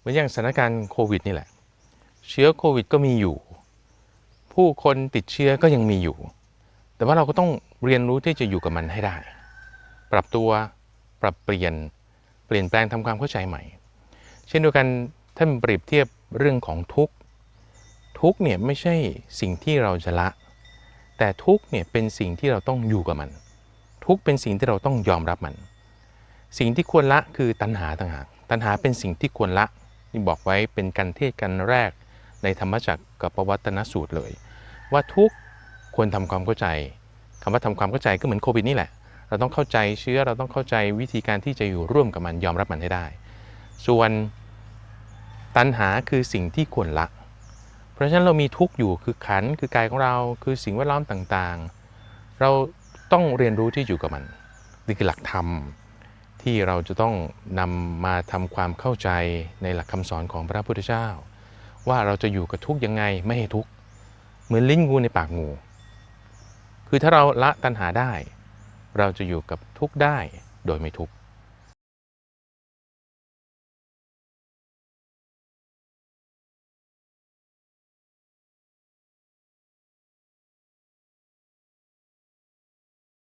เหมือนอย่างสถานการณ์โควิดนี่แหละ เชื้อโควิดก็มีอยู่ ผู้คนติดเชื้อก็ยังมีอยู่ แต่ว่าเราก็ต้องเรียนรู้ที่จะอยู่กับมันให้ได้ ปรับตัวปรับเปลี่ยนเปลี่ยนแปลงทำความเข้าใจใหม่ เช่นเดียวกันถ้านเปรียบเทียบเรื่องของทุกข์ทุกข์เนี่ยไม่ใช่สิ่งที่เราจะละ แต่ทุกข์เนี่ยเป็นสิ่งที่เราต้องอยู่กับมัน ทุกข์เป็นสิ่งที่เราต้องยอมรับมัน สิ่งที่ควรละคือตัณหาต่างหากตัณหาเป็นสิ่งที่ควรละ นี่บอกไว้เป็นกันเทศกันแรกในธรรมจักรกับประวัตนสูตรเลย ว่าทุกควรทำความเข้าใจคำว่าทำความเข้าใจก็เหมือนโควิดนี่แหละ เราต้องเข้าใจเชื้อเราต้องเข้าใจวิธีการที่จะอยู่ร่วมกับมันยอมรับมันให้ได้ ส่วนตัณหาคือสิ่งที่ควรละ เพราะฉะนั้นเรามีทุกข์อยู่คือขันคือกายของเราคือสิ่งแวดล้อมต่างๆ เราต้องเรียนรู้ที่อยู่กับมันนี่คือหลักธรรม ที่เราจะต้องนำมาทำความเข้าใจในหลักคำสอนของพระพุทธเจ้า ว่าเราจะอยู่กับทุกข์ยังไงไม่ให้ทุกข์เหมือนลิ้นงูในปากงู คือถ้าเราละตัณหาได้ เราจะอยู่กับทุกข์ได้โดยไม่ทุกข์